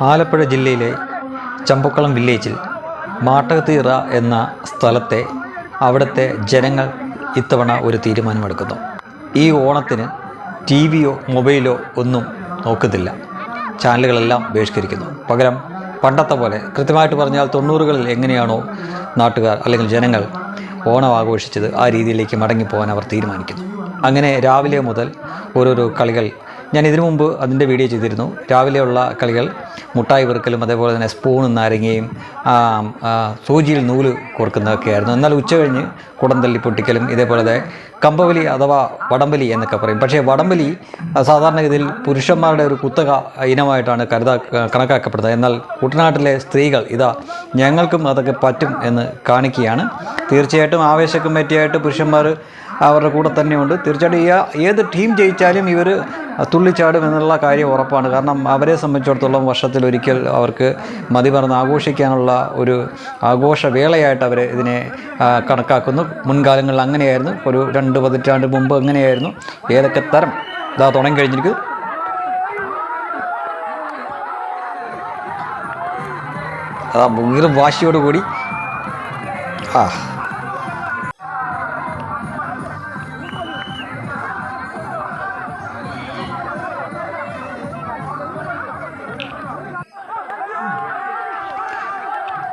ആലപ്പുഴ ജില്ലയിലെ ചമ്പക്കുളം വില്ലേജിൽ മാട്ടകത്തീറ എന്ന സ്ഥലത്തെ അവിടുത്തെ ജനങ്ങൾ ഇത്തവണ ഒരു തീരുമാനമെടുക്കുന്നു. ഈ ഓണത്തിന് ടി വിയോ മൊബൈലോ ഒന്നും നോക്കുന്നില്ല. ചാനലുകളെല്ലാം ബഹിഷ്കരിക്കുന്നു. പകരം പണ്ടത്തെ പോലെ കൃത്യമായിട്ട് പറഞ്ഞാൽ തൊണ്ണൂറുകളിൽ എങ്ങനെയാണോ നാട്ടുകാർ അല്ലെങ്കിൽ ജനങ്ങൾ ഓണം ആഘോഷിച്ചത് ആ രീതിയിലേക്ക് മടങ്ങിപ്പോകാൻ അവർ തീരുമാനിക്കുന്നു. അങ്ങനെ രാവിലെ മുതൽ ഓരോരോ കളികൾ ഞാൻ ഇതിനു മുമ്പ് അതിന്റെ വീഡിയോ ചെയ്തിരുന്നു. രാവിലെയുള്ള കളികൾ മുട്ടായി പെറുക്കലും അതേപോലെ തന്നെ സ്പൂണും നാരങ്ങയും സൂചിയിൽ നൂൽ കോർക്കുന്നതൊക്കെ ആയിരുന്നു എന്നാൽ ഉച്ച കഴിഞ്ഞ് കുടം തല്ലി പൊട്ടിക്കലും ഇതേപോലെ കമ്പവലി അഥവാ വടംവലി എന്നൊക്കെ പറയും. പക്ഷേ വടംവലി സാധാരണഗതിയിൽ പുരുഷന്മാരുടെ ഒരു കുത്തക ഇനമായിട്ടാണ് കരുതാ കണക്കാക്കപ്പെടുന്നത്. എന്നാൽ കുട്ടനാട്ടിലെ സ്ത്രീകൾ ഇതാ ഞങ്ങൾക്കും അതൊക്കെ പറ്റും എന്ന് കാണിക്കുകയാണ്. തീർച്ചയായിട്ടും ആവേശ കമ്മിറ്റിയായിട്ട് പുരുഷന്മാർ അവരുടെ കൂടെ തന്നെയുണ്ട്. തീർച്ചയായിട്ടും ഏത് ടീം ജയിച്ചാലും ഇവർ തുള്ളിച്ചാടും എന്നുള്ള കാര്യം ഉറപ്പാണ്. കാരണം അവരെ സംബന്ധിച്ചിടത്തോളം വർഷത്തിലൊരിക്കൽ അവർക്ക് മതി ആഘോഷിക്കാനുള്ള ഒരു ആഘോഷവേളയായിട്ട് അവർ ഇതിനെ കണക്കാക്കുന്നു. മുൻകാലങ്ങളിൽ അങ്ങനെയായിരുന്നു. ഒരു രണ്ട് പതിറ്റാണ്ട് മുമ്പ് എങ്ങനെയായിരുന്നു? ഏതൊക്കെ തരം? ഇതാ തുടങ്ങി കഴിഞ്ഞിരിക്കും അതാ ഭയങ്കര വാശിയോടുകൂടി ആ.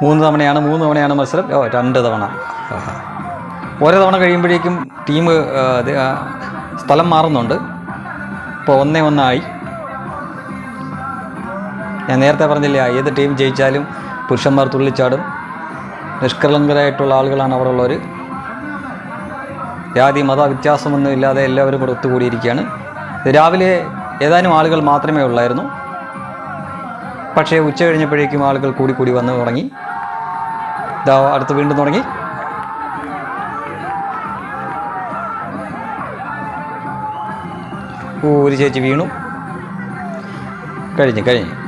മൂന്ന് തവണയാണ് മൂന്ന് തവണയാണ് മത്സരം. ഓ രണ്ട് തവണ. ഓരോ തവണ കഴിയുമ്പോഴേക്കും ടീം സ്ഥലം മാറുന്നുണ്ട്. ഇപ്പോൾ ഒന്നേ ഒന്നായി. ഞാൻ നേരത്തെ പറഞ്ഞില്ലേ ഏത് ടീം ജയിച്ചാലും പുരുഷന്മാർ തുള്ളിച്ചാടും. നിഷ്കളങ്കരായിട്ടുള്ള ആളുകളാണ് അവിടെ ഉള്ളവർ ജാതി മത വ്യത്യാസമൊന്നും ഇല്ലാതെ എല്ലാവരും കൂടെ ഒത്തുകൂടിയിരിക്കുകയാണ്. രാവിലെ ഏതാനും ആളുകൾ മാത്രമേ ഉള്ളായിരുന്നു. പക്ഷേ ഉച്ച കഴിഞ്ഞപ്പോഴേക്കും ആളുകൾ കൂടി കൂടി വന്ന് തുടങ്ങി. അടുത്ത് വീണ്ടും തുടങ്ങി. ഒരു ചേച്ചി വീണു. കഴിഞ്ഞു കഴിഞ്ഞു.